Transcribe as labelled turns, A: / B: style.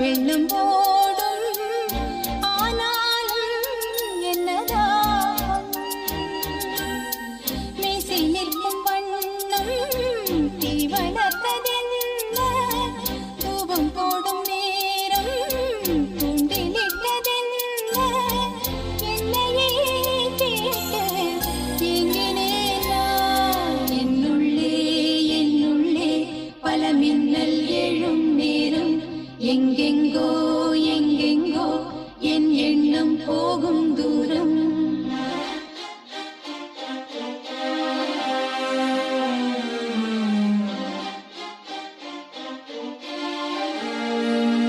A: വെള്ളുമ്പോൾ எங்கெங்கோ எங்கெங்கோ என் எண்ணம் போகும்